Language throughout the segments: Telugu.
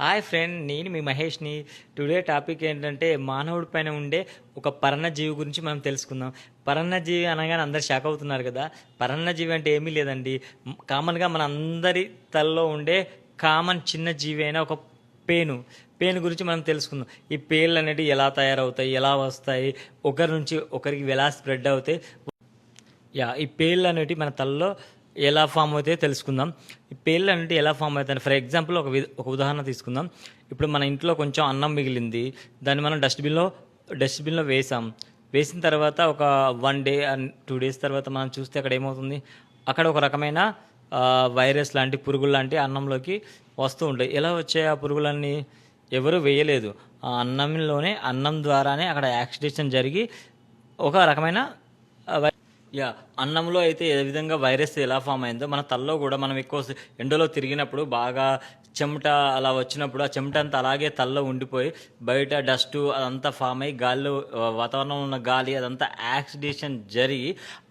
హాయ్ ఫ్రెండ్ నేను మీ మహేష్ని. టుడే టాపిక్ ఏంటంటే మానవుడి పైన ఉండే ఒక పరన్నజీవి గురించి మనం తెలుసుకుందాం. పరన్నజీవి అనగానే అందరు షాక్ అవుతున్నారు కదా. పరన్నజీవి అంటే ఏమీ లేదండి. కామన్గా మన అందరి తలలో ఉండే కామన్ చిన్న జీవి అయిన ఒక పేను. పేను గురించి మనం తెలుసుకుందాం. ఈ పేర్లు అనేవి ఎలా తయారవుతాయి ఎలా వస్తాయి ఒకరి నుంచి ఒకరికి ఎలా స్ప్రెడ్ అవుతాయి. యా ఈ పేర్లు అనేవి మన తలలో ఎలా ఫామ్ అవుతాయో తెలుసుకుందాం. ఈ పేర్లు అంటే ఎలా ఫామ్ అవుతాయి ఫర్ ఎగ్జాంపుల్ ఒక ఒక ఉదాహరణ తీసుకుందాం. ఇప్పుడు మన ఇంట్లో కొంచెం అన్నం మిగిలింది. దాన్ని మనం డస్ట్బిన్లో డస్ట్బిన్లో వేసాం. వేసిన తర్వాత ఒక one day and two days తర్వాత మనం చూస్తే అక్కడ ఏమవుతుంది? అక్కడ ఒక రకమైన వైరస్ లాంటి పురుగులు లాంటి అన్నంలోకి వస్తూ ఉంటాయి. ఎలా వచ్చాయి ఆ పురుగులన్నీ? ఎవరు వేయలేదు. ఆ అన్నంలోనే అన్నం ద్వారానే అక్కడ యాక్సిడేషన్ జరిగి ఒక రకమైన వై- యా అన్నంలో అయితే ఏ విధంగా వైరస్ ఎలా ఫామ్ అయిందో మన తలలో కూడా మనం ఎక్కువ ఎండలో తిరిగినప్పుడు బాగా చెమట అలా వచ్చినప్పుడు ఆ చెమట అంతా అలాగే తలలో ఉండిపోయి బయట డస్ట్ అదంతా ఫామ్ అయ్యి గాలిలో వాతావరణంలో ఉన్న గాలి అదంతా యాక్సిడేషన్ జరిగి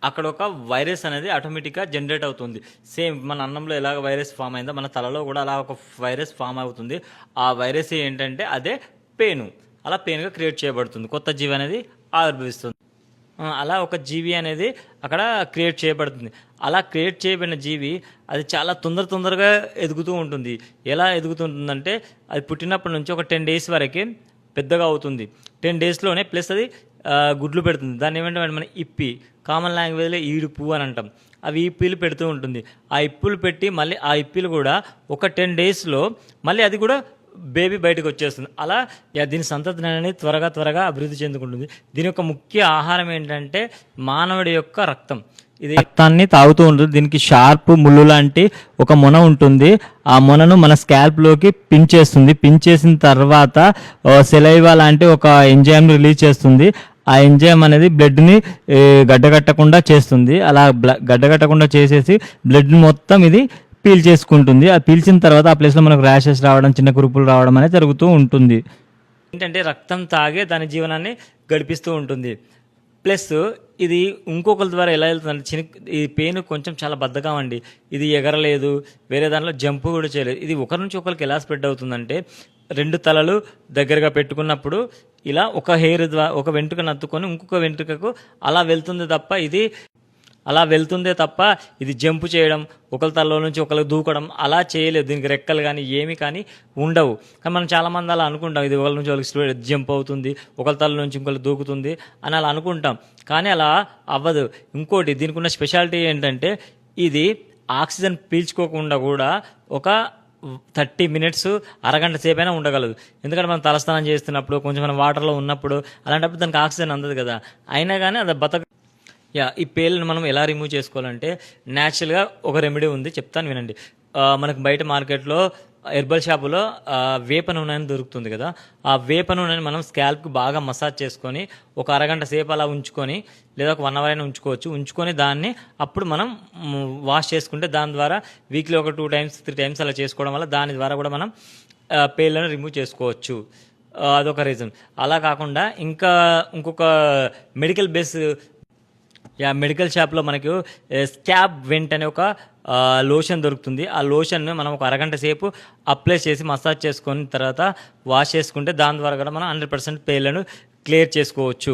అక్కడ ఒక వైరస్ అనేది ఆటోమేటిక్గా జనరేట్ అవుతుంది. సేమ్ మన అన్నంలో ఎలాగ వైరస్ ఫామ్ అయిందో మన తలలో కూడా అలా ఒక వైరస్ ఫామ్ అవుతుంది. ఆ వైరస్ ఏంటంటే అదే పేను. అలా పెయిన్గా క్రియేట్ చేయబడుతుంది. కొత్త జీవి అనేది ఆవిర్భవిస్తుంది. అలా ఒక జీవి అనేది అక్కడ క్రియేట్ చేయబడుతుంది. అలా క్రియేట్ చేయబడిన జీవి అది చాలా తొందర తొందరగా ఎదుగుతూ ఉంటుంది. ఎలా ఎదుగుతుంటుందంటే అది పుట్టినప్పటి నుంచి ఒక టెన్ డేస్ వరకే పెద్దగా అవుతుంది. టెన్ డేస్లోనే ప్లస్ అది గుడ్లు పెడుతుంది. దాన్ని ఏమంటే మన? ఇప్పి. కామన్ లాంగ్వేజ్లో ఈడుపు అని అంటాం. అవి ఇప్పిలు పెడుతూ ఉంటుంది. ఆ ఇప్పులు పెట్టి మళ్ళీ ఆ ఇప్పిలు కూడా ఒక టెన్ డేస్లో మళ్ళీ అది కూడా బేబీ బయటకు వచ్చేస్తుంది. అలా దీని సంతతి అనేది త్వరగా త్వరగా అభివృద్ధి చెందుకుంటుంది. దీని యొక్క ముఖ్య ఆహారం ఏంటంటే మానవుడి యొక్క రక్తం. ఇది రక్తాన్ని తాగుతూ ఉంటుంది. దీనికి షార్ప్ ముళ్ళు లాంటి ఒక మొన ఉంటుంది. ఆ మొనను మన స్కాల్ప్లోకి పించేస్తుంది పించేసిన తర్వాత సెలైవా లాంటి ఒక ఎంజైమ్ రిలీజ్ చేస్తుంది. ఆ ఎంజైమ్ అనేది బ్లడ్ని గడ్డగట్టకుండా చేస్తుంది. అలా బ్ల- గడ్డగట్టకుండా చేసేసి బ్లడ్ మొత్తం ఇది పీల్ చేసుకుంటుంది. ఆ పీల్చిన తర్వాత ఆ ప్లేస్లో మనకు ర్యాషెస్ రావడం చిన్న కురుపులు రావడం అనేది జరుగుతూ ఉంటుంది. ఏంటంటే రక్తం తాగే దాని జీవనాన్ని గడిపిస్తూ ఉంటుంది. ప్లస్ ఇది ఇంకొకరి ద్వారా ఎలా వెళ్తుందంటే చిన్న ఈ పెయిన్ కొంచెం చాలా బద్దగా అండి. ఇది ఎగరలేదు వేరే దాంట్లో జంప్ కూడా చేయలేదు. ఇది ఒకరి నుంచి ఒకరికి ఎలా స్ప్రెడ్ అవుతుందంటే రెండు తలలు దగ్గరగా పెట్టుకున్నప్పుడు ఇలా ఒక హెయిర్ ద్వారా ఒక వెంట్రుక నత్తుకొని ఇంకొక వెంట్రుకకు అలా వెళ్తుంది తప్ప ఇది అలా వెళ్తుందే తప్ప ఇది జంప్ చేయడం ఒకరి తలలో నుంచి ఒకరికి దూకడం అలా చేయలేదు. దీనికి రెక్కలు కానీ ఏమి కానీ ఉండవు. కానీ మనం చాలామంది అలా అనుకుంటాం. ఇది ఒకరి నుంచి ఒకరికి జంప్ అవుతుంది ఒకరి తల నుంచి ఇంకొకరు దూకుతుంది అని అలా అనుకుంటాం. కానీ అలా అవ్వదు. ఇంకోటి దీనికి ఉన్న స్పెషాలిటీ ఏంటంటే ఇది ఆక్సిజన్ పీల్చుకోకుండా కూడా ఒక థర్టీ మినిట్స్ అరగంట సేపైనా అయినా ఉండగలదు. ఎందుకంటే మనం తలస్నానం చేస్తున్నప్పుడు కొంచెం మనం వాటర్లో ఉన్నప్పుడు అలాంటప్పుడు దానికి ఆక్సిజన్ అందదు కదా. అయినా కానీ అది బతక యా ఈ పేర్లను మనం ఎలా రిమూవ్ చేసుకోవాలంటే న్యాచురల్గా ఒక రెమెడీ ఉంది చెప్తాను వినండి. మనకు బయట మార్కెట్లో హెర్బల్ షాపులో వేప నూనె అని దొరుకుతుంది కదా. ఆ వేప నూనెని మనం స్కాల్ప్కి బాగా మసాజ్ చేసుకొని ఒక అరగంట సేపు అలా ఉంచుకొని లేదా ఒక వన్ అవర్ అయినా ఉంచుకోవచ్చు. ఉంచుకొని దాన్ని అప్పుడు మనం వాష్ చేసుకుంటే దాని ద్వారా వీక్లీ ఒక టూ టైమ్స్ త్రీ టైమ్స్ అలా చేసుకోవడం వల్ల దాని ద్వారా కూడా మనం పేర్లను రిమూవ్ చేసుకోవచ్చు. అదొక రీజన్ అలా కాకుండా ఇంకా ఇంకొక మెడికల్ బేస్ యా మెడికల్ షాప్లో మనకు స్కాబ్ వెంట్ అనే ఒక లోషన్ దొరుకుతుంది. ఆ లోషన్ను మనం ఒక అరగంట సేపు అప్లై చేసి మసాజ్ చేసుకున్న తర్వాత వాష్ చేసుకుంటే దాని ద్వారా కూడా మనం హండ్రెడ్ పర్సెంట్ పేర్లను క్లియర్ చేసుకోవచ్చు.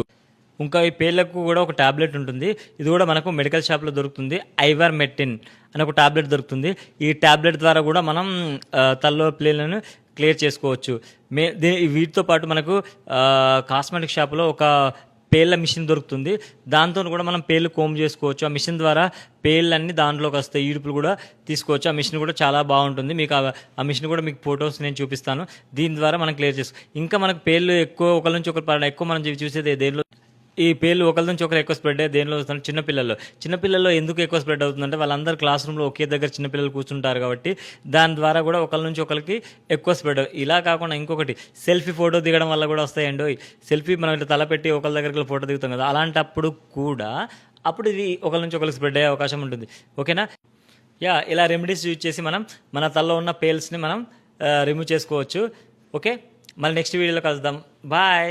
ఇంకా ఈ పేర్లకు కూడా ఒక టాబ్లెట్ ఉంటుంది. ఇది కూడా మనకు మెడికల్ షాప్లో దొరుకుతుంది. ఐవర్ మెట్టిన్ అనే ఒక టాబ్లెట్ దొరుకుతుంది. ఈ టాబ్లెట్ ద్వారా కూడా మనం తలలో పేర్లను క్లియర్ చేసుకోవచ్చు. మే దీ వీటితో పాటు మనకు కాస్మెటిక్ షాప్లో ఒక పేర్ల మిషన్ దొరుకుతుంది. దాంతో కూడా మనం పేర్లు కోమ్ చేసుకోవచ్చు. ఆ మిషన్ ద్వారా పేర్లన్నీ దాంట్లోకి వస్తాయి. ఈడుపులు కూడా తీసుకోవచ్చు. ఆ మిషన్ కూడా చాలా బాగుంటుంది. మీకు ఆ- ఆ మిషన్ కూడా మీకు ఫొటోస్ నేను చూపిస్తాను. దీని ద్వారా మనం క్లియర్ చేసుకో ఇంకా మనకు పేర్లు ఎక్కువ ఒకరి నుంచి ఒకరు పడడం ఎక్కువ మనం చూసేది దేనిలో ఈ పేర్లు ఒకరి నుంచి ఒకరు ఎక్కువ స్ప్రెడ్ అయ్యి దేనిలో వస్తుంది చిన్నపిల్లల్లో చిన్నపిల్లల్లో ఎందుకు ఎక్కువ స్ప్రెడ్ అవుతుందంటే వాళ్ళందరూ క్లాస్ రూమ్లో ఒకే దగ్గర చిన్నపిల్లలు కూర్చుంటారు కాబట్టి దాని ద్వారా కూడా ఒకరి నుంచి ఒకరికి ఎక్కువ స్ప్రెడ్ ఇలా కాకుండా ఇంకొకటి సెల్ఫీ ఫోటో దిగడం వల్ల కూడా వస్తాయండి. సెల్ఫీ మనం ఇట్లా తలపెట్టి ఒకరి దగ్గరికి ఫోటో దిగుతాం కదా అలాంటప్పుడు కూడా అప్పుడు ఇది ఒకరి నుంచి ఒకరికి స్ప్రెడ్ అయ్యే అవకాశం ఉంటుంది. ఓకేనా? యా ఇలా రెమెడీస్ యూజ్ చేసి మనం మన తలలో ఉన్న పేల్స్ని మనం రిమూవ్ చేసుకోవచ్చు. ఓకే? మళ్ళీ నెక్స్ట్ వీడియోలో కలుద్దాం. బాయ్